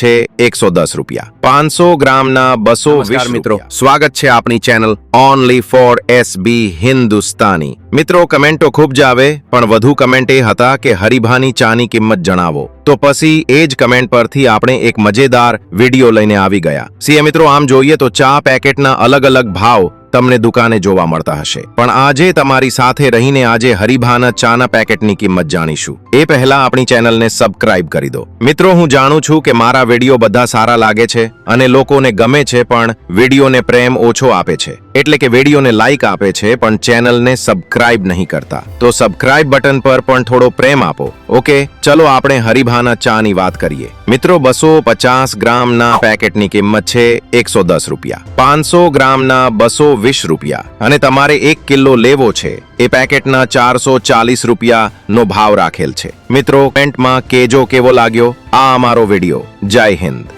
છે એકસો દસ રૂપિયા. પાંચસો ગ્રામના બસો વીસ મિત્રો. મિત્રો સ્વાગત છે આપણી channel only for SB Hindustani મિત્રો કમેન્ટો ખૂબ જ આવે પણ વધુ કમેન્ટ એ હતા કે હરિભાની ચાની કિંમત જણાવો. તો પછી એ જ કમેન્ટ પરથી આપણે એક મજેદાર વીડિયો લઈને આવી ગયા. સીએ મિત્રો આમ જોઈએ તો ચા પેકેટના અલગ અલગ ભાવ તમને દુકાને જોવા મળતા હશે. પણ આજે તમારી સાથે રહીને આજે હરિભાના ચાના પેકેટની કિંમત જાણીશું. એ પહેલા આપણી ચેનલને સબસ્ક્રાઇબ કરી દો. મિત્રો, હું જાણું છું કે મારા વીડિયો બધા સારા લાગે છે અને લોકોને ગમે છે, પણ વિડીયોને પ્રેમ ઓછો આપે છે. એટલે કે વિડીયોને લાઇક આપે છે, પણ ચેનલને સબસ્ક્રાઇબ નહીં કરતા. તો સબસ્ક્રાઇબ બટન પર પણ થોડો પ્રેમ આપો. ઓકે? ચલો આપણે હરિભાના ચાની વાત કરીએ. મિત્રો, બસો પચાસ ગ્રામના પેકેટની કિંમત છે એકસો દસ રૂપિયા. પાંચસો ગ્રામના બસો વીસ રૂપિયા. અને તમારે એક કિલો લેવો છે. એ પેકેટના ચારસો ચાલીસ રૂપિયાનો ભાવ રાખેલ છે. મિત્રો પેન્ટમાં કેજો કેવો લાગ્યો? આ અમારો વીડિયો. જય હિન્દ.